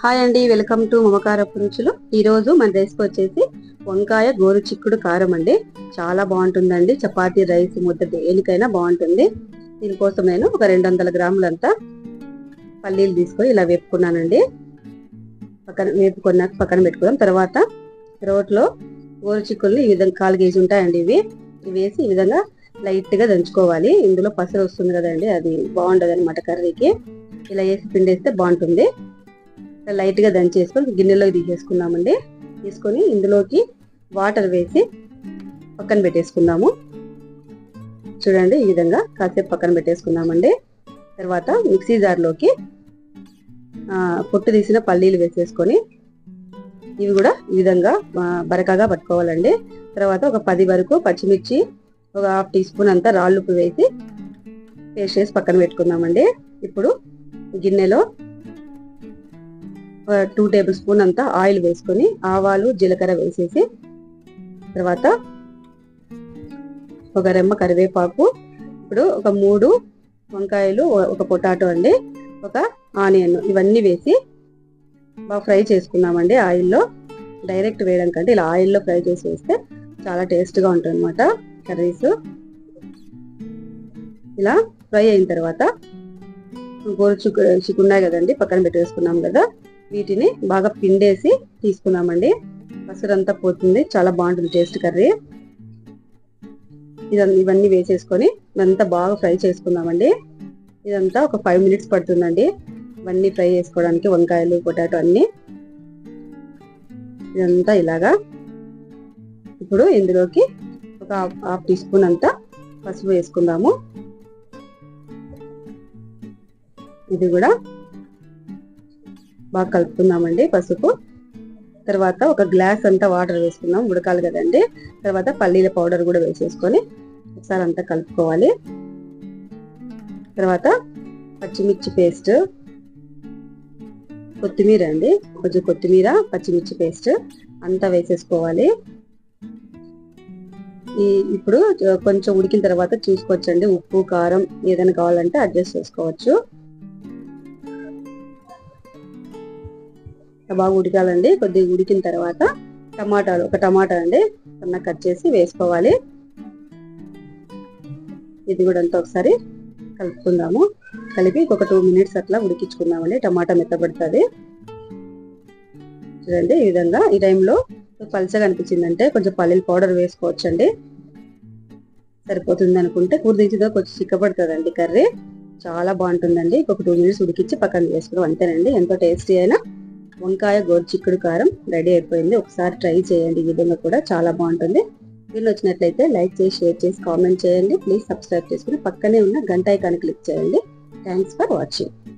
Hi అండి welcome to మమకార రుచులు ఈరోజు మన రెసిపీ వచ్చేసి వంకాయ గోరు చిక్కుడు కారం అండి. చాలా బాగుంటుందండి. చపాతీ రైస్ ముద్ద దేనికైనా బాగుంటుంది. దీనికోసం నేను ఒక రెండు వందల గ్రాములంతా పల్లీలు తీసుకొని ఇలా వేపుకున్నానండి. పక్కన వేపుకున్నాక పక్కన పెట్టుకున్నాం. తర్వాత రోట్లో గోరు చిక్కుల్ని ఈ విధంగా కాలు గేసి ఉంటాయండి ఇవి. ఇవి వేసి ఈ విధంగా లైట్గా దంచుకోవాలి. ఇందులో పసరు వస్తుంది కదండి అది బాగుండదు అనమాట కర్రీకి. ఇలా వేసి పిండేస్తే బాగుంటుంది. లైట్గా దంచేసుకొని గిన్నెలోకి తీసేసుకున్నామండి. తీసుకొని ఇందులోకి వాటర్ వేసి పక్కన పెట్టేసుకుందాము. చూడండి ఈ విధంగా కాసేపు పక్కన పెట్టేసుకున్నామండి. తర్వాత మిక్సీ జార్లోకి పొట్టు తీసిన పల్లీలు వేసేసుకొని ఇవి కూడా ఈ విధంగా బరకగా పట్టుకోవాలండి. తర్వాత ఒక పది వరకు పచ్చిమిర్చి ఒక హాఫ్ టీ స్పూన్ అంతా రాళ్ళుప్పు వేసి పేస్ట్ చేసి పక్కన పెట్టుకుందామండి. ఇప్పుడు గిన్నెలో టూ టేబుల్ స్పూన్ అంతా ఆయిల్ వేసుకొని ఆవాలు జీలకర్ర వేసేసి తర్వాత ఒక రెమ్మ కరివేపాకు ఇప్పుడు ఒక మూడు వంకాయలు ఒక పొటాటో అండి ఒక ఆనియన్ ఇవన్నీ వేసి బాగా ఫ్రై చేసుకున్నామండి ఆయిల్లో. డైరెక్ట్ వేయడం కంటే ఇలా ఆయిల్లో ఫ్రై చేసి వేస్తే చాలా టేస్ట్గా ఉంటుంది అనమాట కర్రీస్. ఇలా ఫ్రై అయిన తర్వాత గోరు చిక్కు చిక్కున్నాయి కదండి పక్కన పెట్టేసుకున్నాం కదా. వీటిని బాగా పిండేసి తీసుకున్నామండి. పసరంతా పోతుంది. చాలా బాగుంటుంది టేస్ట్ కర్రీ. ఇదంతా ఇవన్నీ వేసేసుకొని ఇదంతా బాగా ఫ్రై చేసుకుందామండి. ఇదంతా ఒక ఫైవ్ మినిట్స్ పడుతుందండి. ఇవన్నీ ఫ్రై చేసుకోవడానికి వంకాయలు పొటాటో అన్ని. ఇదంతా ఇలాగా. ఇప్పుడు ఇందులోకి ఒక హాఫ్ హాఫ్ టీ స్పూన్ అంతా పసుపు వేసుకుందాము. ఇది కూడా బాగా కలుపుకుందామండి పసుపు. తర్వాత ఒక గ్లాస్ అంతా వాటర్ వేసుకుందాం ఉడకాలి కదండి. తర్వాత పల్లీల పౌడర్ కూడా వేసేసుకొని ఒకసారి అంతా కలుపుకోవాలి. తర్వాత పచ్చిమిర్చి పేస్ట్. కొత్తిమీర అండి కొంచెం కొత్తిమీర పచ్చిమిర్చి పేస్ట్ అంతా వేసేసుకోవాలి. ఈ ఇప్పుడు కొంచెం ఉడికిన తర్వాత చూసుకోవచ్చండి ఉప్పు కారం ఏదైనా కావాలంటే అడ్జస్ట్ చేసుకోవచ్చు. బాగా ఉడకాలండి? కొద్దిగా ఉడికిన తర్వాత టమాటాలు ఒక టమాటా అండి సన్న కట్ చేసి వేసుకోవాలి. ఇది కూడా అంతా ఒకసారి కలుపుకుందాము. కలిపి ఒక టూ మినిట్స్ అట్లా ఉడికించుకుందామండి. టమాటా మెత్తబడుతుంది. చూడండి ఈ విధంగా ఈ టైంలో పల్చగా అనిపించిందంటే కొంచెం పల్లీల పౌడర్ వేసుకోవచ్చండి. సరిపోతుంది అనుకుంటే కూర దించిదో కొంచెం చిక్కబడుతుందండి కర్రీ. చాలా బాగుంటుందండి. ఒక టూ మినిట్స్ ఉడికించి పక్కన వేసుకోవడం అంతేనండి. ఎంతో టేస్టీ అయినా వంకాయ గోరు చిక్కుడు కారం రెడీ అయిపోయింది. ఒకసారి ట్రై చేయండి. ఈ విధంగా కూడా చాలా బాగుంటుంది. వీళ్ళు వచ్చినట్లయితే లైక్ చేసి షేర్ చేసి కామెంట్ చేయండి. ప్లీజ్ సబ్స్క్రైబ్ చేసుకుని పక్కనే ఉన్న గంట ఐకాన్ క్లిక్ చేయండి. Thanks for watching.